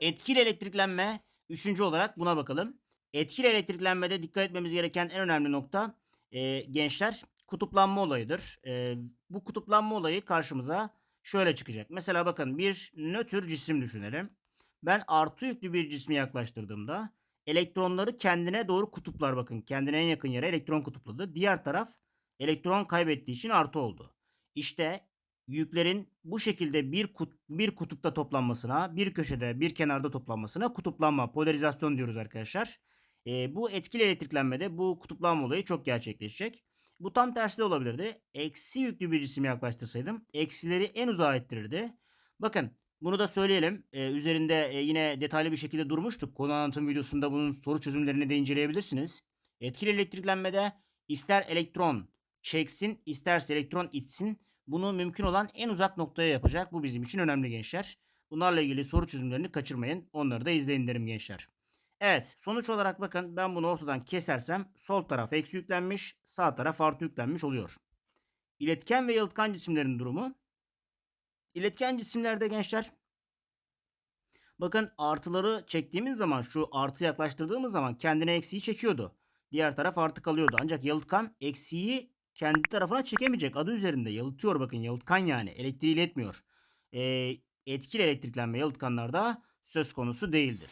Etkili elektriklenme üçüncü olarak buna bakalım. Etkili elektriklenmede dikkat etmemiz gereken en önemli nokta e, gençler kutuplanma olayıdır. E, bu kutuplanma olayı karşımıza şöyle çıkacak. Mesela bakın bir nötr cisim düşünelim. Ben artı yüklü bir cismi yaklaştırdığımda elektronları kendine doğru kutuplar bakın. Kendine en yakın yere elektron kutupladı. Diğer taraf elektron kaybettiği için artı oldu. İşte yüklerin bu şekilde bir kut, bir kutupta toplanmasına, bir köşede, bir kenarda toplanmasına kutuplanma, polarizasyon diyoruz arkadaşlar. Ee, bu etkili elektriklenmede bu kutuplanma olayı çok gerçekleşecek. Bu tam tersi de olabilirdi. Eksi yüklü bir cisim yaklaştırsaydım eksileri en uzağa ettirirdi. Bakın bunu da söyleyelim. Ee, üzerinde e, yine detaylı bir şekilde durmuştuk. Konu anlatım videosunda bunun soru çözümlerini de inceleyebilirsiniz. Etkili elektriklenmede ister elektron çeksin isterse elektron itsin bunu mümkün olan en uzak noktaya yapacak. Bu bizim için önemli gençler. Bunlarla ilgili soru çözümlerini kaçırmayın. Onları da izleyin derim gençler. Evet sonuç olarak bakın ben bunu ortadan kesersem sol taraf eksi yüklenmiş sağ taraf artı yüklenmiş oluyor. İletken ve yalıtkan cisimlerin durumu. İletken cisimlerde gençler bakın artıları çektiğimiz zaman şu artı yaklaştırdığımız zaman kendine eksiği çekiyordu. Diğer taraf artı kalıyordu. Ancak yalıtkan eksiği kendi tarafına çekemeyecek. Adı üzerinde yalıtıyor bakın yalıtkan yani elektriği iletmiyor. Ee, etkili elektriklenme yalıtkanlarda söz konusu değildir.